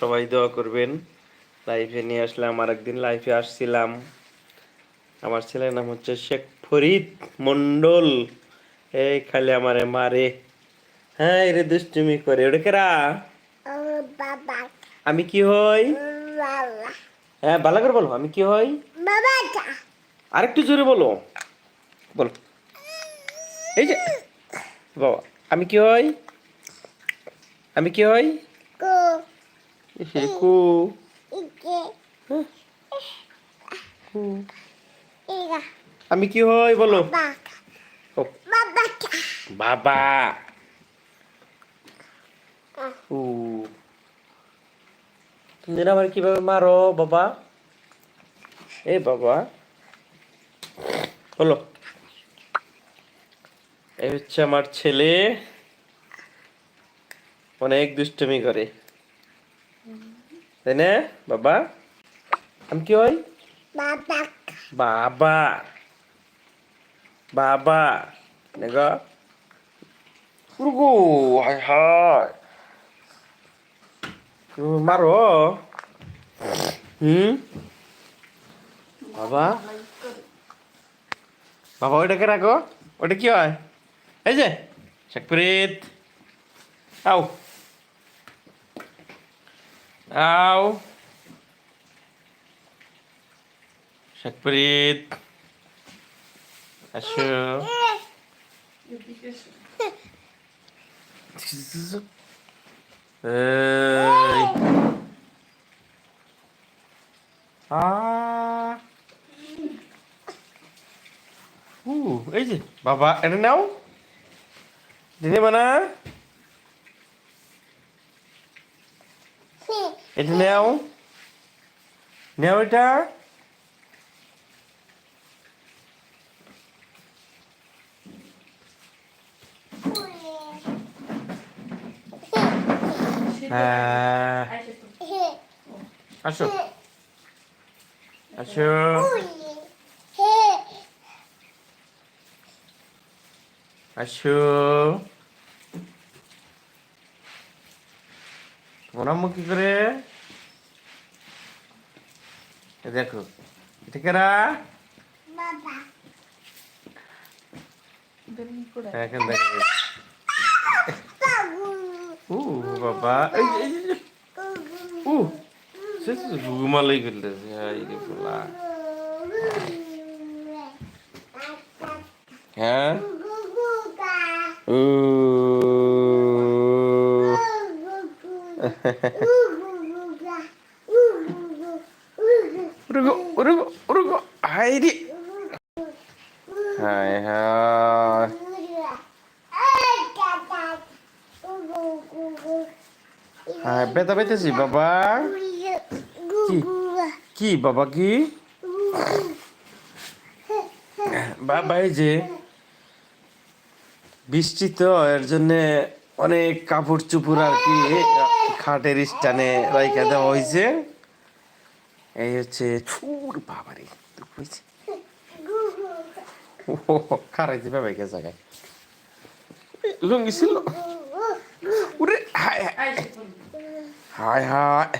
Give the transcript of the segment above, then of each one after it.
সবাই দোয়া করবেন। লাইফে নিয়ে আসলাম আর একদিন লাইফে আসছিলাম। আমার ছেলের নাম হচ্ছে শেখ ফরিদ মন্ডল এই খালি আমারে মারে। হ্যাঁ এরে দুষ্টুমি করে। ওটা কেরা? আমি কি হই? হ্যাঁ ভালো করে বলো আমি কি হই? আরেকটু জোরে বলো। বলো। এই যে বাবা আমি কি হই? আমি কি হই? কো আমি কি হই বলো বাবা ও, তুমি আমার কীভাবে মারো বাবা এ বাবা হলো এই হচ্ছে আমার ছেলে অনেক দুষ্টুমি করে তাই না বাবা? আমি কি হই বাবা। বাবা। বাবা। নেগা উরগো হায় হায়। মারো। হুম? বাবা। বাবা ওইটাকে রাখো? ওটা কি হয়? এই যে শাকপ্রীত আও আও শাকপ্রীত আসো এই আ উ এই যে বাবা এটা নাও দিদি মানা এটা নাও নাও এটা হ্যাঁ আসো আসো আসো তোমার আম্মু কি করে এ দেখো এটা কেরা? বাবা। হ্যাঁ, এখানে দেখো। উ বাবা। উ সে ঘুমালাই করতেছে হাই রে বলা হ্যাঁ? গুগুগা উ গুগুগা গুগুগু গুগু উরুগো উরুগো উরুগো হাই রে হাই হাই হাই বেতা বেতেছি বাবা। কি? বাবা কি? বাবা এই যে বৃষ্টি তো এর জন্য অনেক কাপড় চুপুর আর কি খাটের স্টানে রাইখা দেওয়া হয়েছে। এই হচ্ছে ছুর বাবারে হয়েছে। ও খারাইছে বাবাইকে জায়গায়? লুঙ্গি ছিল? উরে হায় হায়। হায় হায়।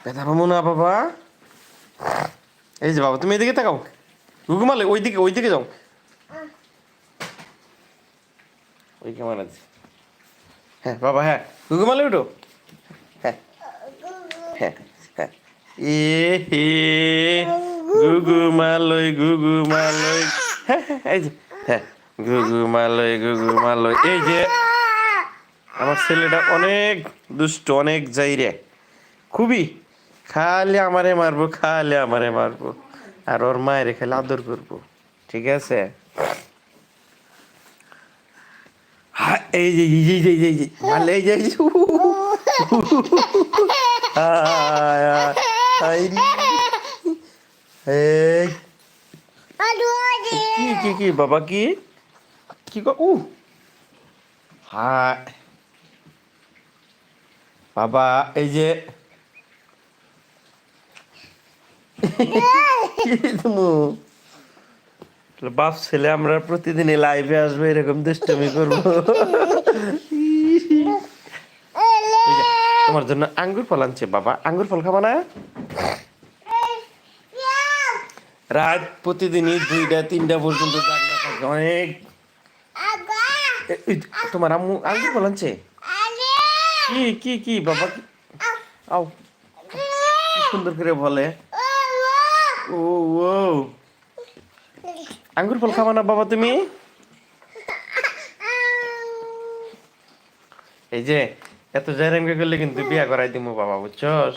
ব্যথা পাবো না, বাবা। এই যে বাবা, তুমি এদিকে তাকাও। ঘুঘুমালে ওই দিকে ওই দিকে যাও। ওই কেমন আছে হ্যাঁ বাবা হ্যাঁ। ঘুঘুমালে উঠো। হ্যাঁ হ্যাঁ হ্যাঁ। এ, হে ঘুঘুমালই ঘুঘুমালই হ্যাঁ হ্যাঁ এই যে। হ্যাঁ ঘুঘুমালই ঘুঘুমালই এই যে। আমার ছেলেটা অনেক দুষ্ট অনেক যাইরে খুবই খালি আমারে মারবো খালি আমারে মারবো আর ওর মায়ের খালি আদর করব ঠিক আছে হ্যাঁ, এই যে কি বাবা কি কি উ হায় বাবা এই যে। বাপ ছেলে আমরা প্রতিদিনই লাইভে আসব এরকম দুষ্টমি করব। তোমার জন্য আঙ্গুর ফল আনছে বাবা। আঙ্গুর ফল খাবা না? রাত প্রতিদিনই দুইটা তিনটা পর্যন্ত অনেক তোমার আম্মু আঙ্গুর ফল আনছে? কি কি কি বাবা আও সুন্দর করে বলে। ও ও। আঙ্গুর ফল খাবা না বাবা তুমি? এই যে এত জাইরামকে করলে কিন্তু বিয়া করাই দিমু বাবা বুঝছস?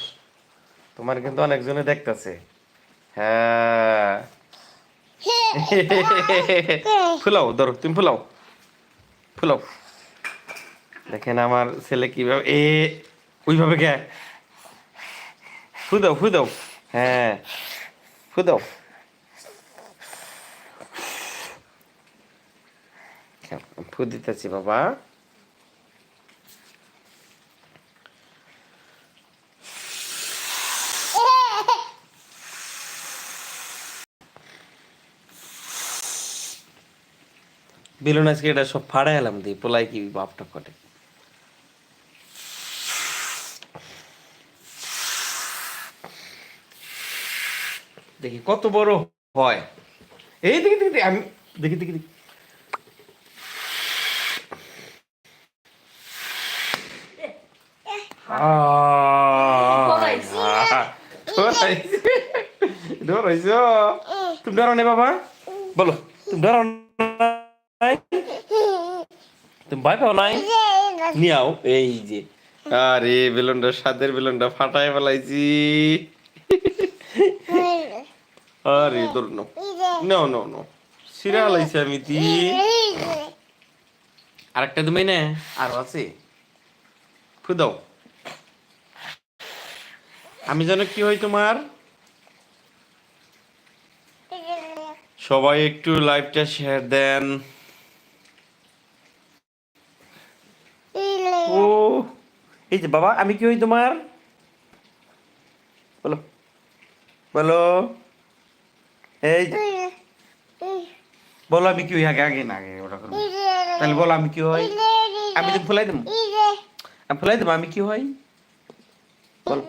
তোমার কিন্তু অনেকজনে দেখতাছে। হ্যাঁ। ফুলাও ধরো তুমি ফুলাও। ফুলাও। দেখেন আমার ছেলে কীভাবে এ, ওইভাবে কে? ফু দাও ফু দাও হ্যাঁ। ফু দাও ফু দিতেছি বাবা। বেলুন আজকে এটা সব ফাড়া এলাম দিই পোলাই কি বাপটা কটে দেখি, কত বড় হয়? এই দেখি দেখি আমি দেখি দেখি দেখি। তুমি ডরো নে বাবা। বলো, তুমি নাই? তুমি ভয় পাও নাই? নিয়াও, এই যে। আরে, বেলুনটা, সাদের বেলুনটা ফাটায় ফেলাইছি। আরে তোর নো। No no no. সিরা লাইছি আমি আরেকটা তুমি না আরও আছে। খুদাও আমি যেন কি হই তোমার? সবাই একটু লাইভটা শেয়ার দেন। ও এই যে বাবা আমি কি হই তোমার? বলো। বলো। এই। বলো আমি কি আগে আগে না আগে ওটা করব। তাহলে বলো আমি কি হই? আমি তো ফুলাই দেবো? আমি ফুলাই দেবো? আমি কি হই? বলো।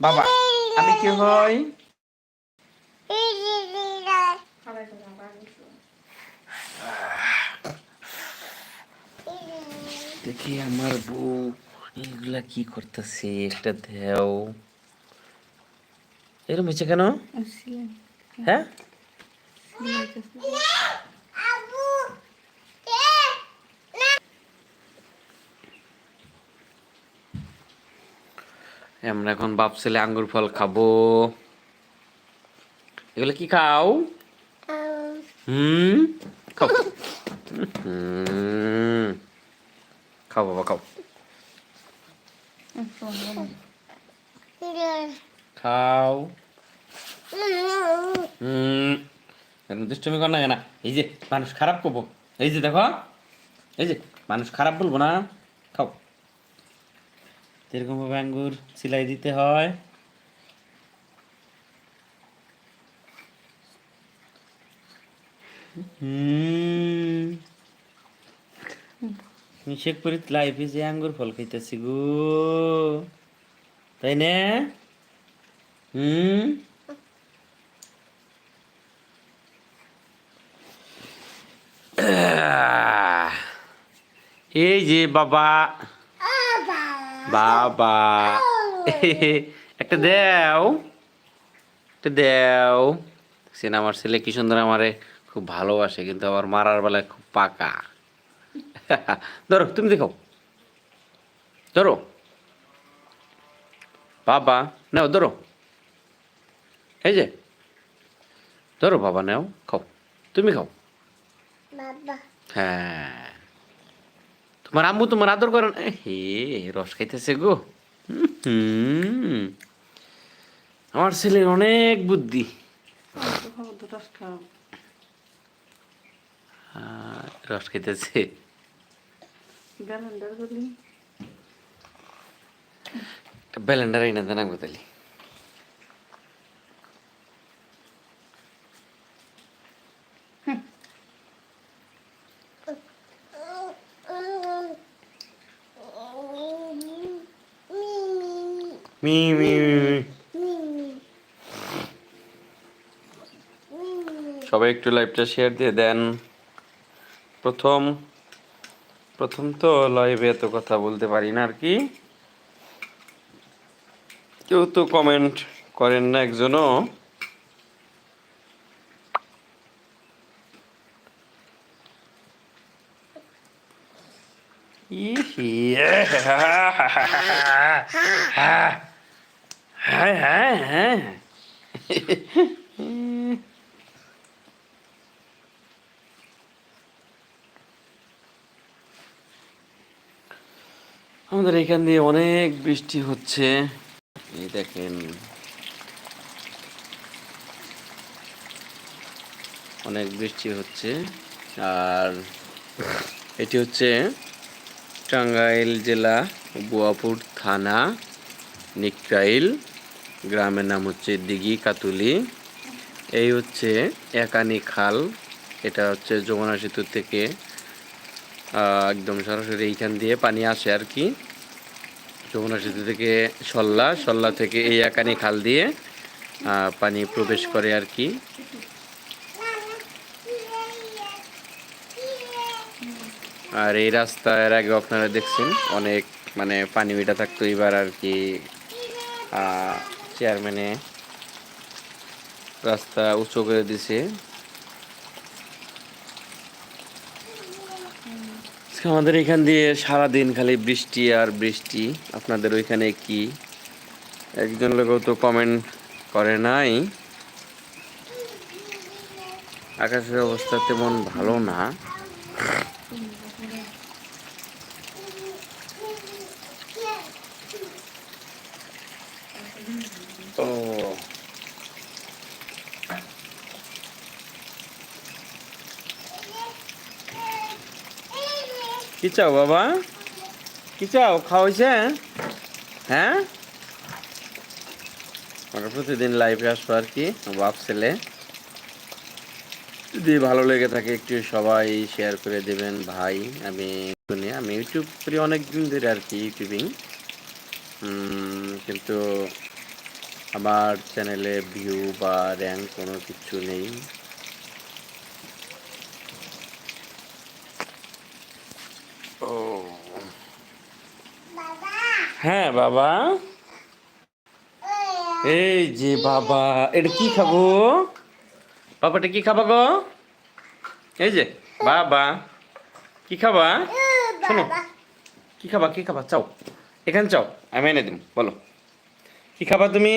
বাবা আমি কি হই? দেখি আমার বউ এগুলা কি করতেছে? একটা দেও। এরকম হয়েছে কেন? হ্যাঁ? আমরা এখন বাপ ছেলে আঙ্গুর ফল খাব। এগুলো কি খাও? হুম? খাও। খাও বাবা, খাও। খাও। হুম। এরকম দুষ্টমি কর না কেন? এই যে মানুষ খারাপ করব। এই যে দেখো, এই যে মানুষ খারাপ বলব না। খাও। এরকম ভাবে আঙ্গুর সিলাই দিতে হয়। আঙ্গুর ফল খাইতেছি গো। তাই না? হুম। এই যে বাবা। বাবা। একটা দেও। একটা দেও। সেন আমার ছেলে কি সুন্দর আমারে খুব ভালোবাসে কিন্তু আমার মারার বেলায় খুব পাকা। ধরো তুমি দেখো। ধরো। বাবা নাও ধরো। এই যে। ধরো বাবা নাও খাও। তুমি খাও। হ্যাঁ। তোমার আম্মু তোমার আদর করেন হে রস খাইতেছে গো। হুম আমার ছেলের অনেক বুদ্ধি। রস খাইতেছে। ব্যালেন্ডার এনে দেন আগে তাহলে Mimi. মি মি সবাই একটু লাইভটা শেয়ার দিয়ে দেন প্রথম প্রথম তো লাইভে এত কথা বলতে পারি না আর কি কেউ তো কমেন্ট করেন না একজনও ইহি, হ্যাঁ হ্যাঁ হ্যাঁ। আমাদের এখান দিয়ে অনেক বৃষ্টি হচ্ছে। এই দেখেন। অনেক বৃষ্টি হচ্ছে। আর এটি হচ্ছে টাঙ্গাইল জেলা, বুয়াপুর থানা নিকটাইল গ্রামের নাম হচ্ছে দিঘি কাতুলি। এই হচ্ছে একানি খাল। এটা হচ্ছে যমুনা সেতু থেকে একদম সরাসরি এইখান দিয়ে পানি আসে আর কি। যমুনা সেতু থেকে সল্লা সল্লা থেকে এই একানি খাল দিয়ে পানি প্রবেশ করে আর কি। আর এই রাস্তা এর আগে আপনারা দেখছেন, অনেক মানে পানি উঠা থাকতো এবার আর কি। চেয়ারম্যানে রাস্তা উঁচু করে দিছে। আমাদের এখান দিয়ে সারা দিন খালি বৃষ্টি আর বৃষ্টি। আপনাদের ওইখানে কি? একজন লোকও তো কমেন্ট করে নাই। আকাশের অবস্থা তেমন ভালো না ও কি চাও বাবা? কি চাও? খাওয়াইছে? হ্যাঁ? আমরা প্রতিদিন লাইভে আসব আর কি বাপ ছেলে। যদি ভালো লেগে থাকে, একটু সবাই শেয়ার করে দেবেন, ভাই, আমি শুনি। আমি ইউটিউব করি অনেক দিন ধরে আর কি ইউটিউবিং কিন্তু আমার চ্যানেলে ভিউ বা র্যাঙ্ক কোনো কিছু নেই। হ্যাঁ বাবা। এই যে বাবা এটা কি খাব? বাবাটা কি খাবা গো? এই যে বাবা কি খাবা? শোনো কি খাবা কি খাবা? চাও এখানে চাও আমি এনে দিম বলো। কি খাবা তুমি?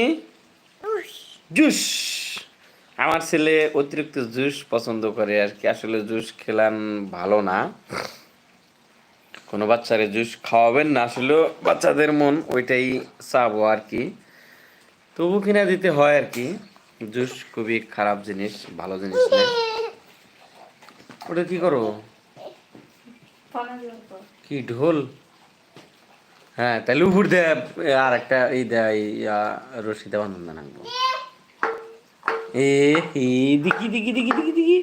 জুস। আমার ছেলে অতিরিক্ত জুস পছন্দ করে আর কি আসলে জুস খেলান ভালো না। কোনো বাচ্চারে জুস খাওয়াবেন না আসলে বাচ্চাদের মন ওইটাই চাবো আর কি। তবু কিনা দিতে হয় আর কি, জুস খুবই খারাপ জিনিস, ভালো জিনিস না। ওটা কি করো? কি ঢোল? হ্যাঁ তাহলে উপর দে আর একটা এই দে এই রশিদা বান্ধন দেন আনব এ, হে দেখি দেখি দেখি দেখি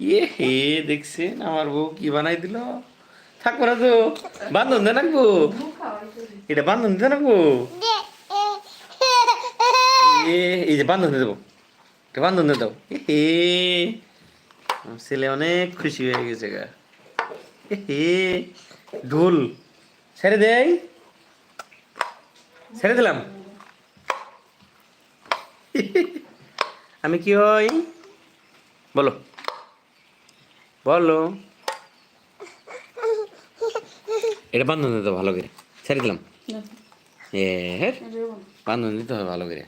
এ হে, দেখছেন? আমার বউ কি বানাই দিল? থাকব না তো। বান্ধন দেন আনব এটা বান্ধন আনব এ এই যে বান্ধন দিয়ে দেবো। এটা বান্ধন দিয়ে দাও। এ হে। ছেলে অনেক খুশি হয়ে গেছে গা। এ হে। ঢোল। ছেড়ে দেয় ছেড়ে দিলাম। আমি কি হই? বলো। বলো। এটা বান্ধন দিতে ভালো করে। ছেড়ে দিলাম। এ বান্ধন দিতে হবে ভালো করে।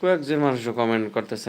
কয়েকজন মানুষ কমেন্ট করতেছে।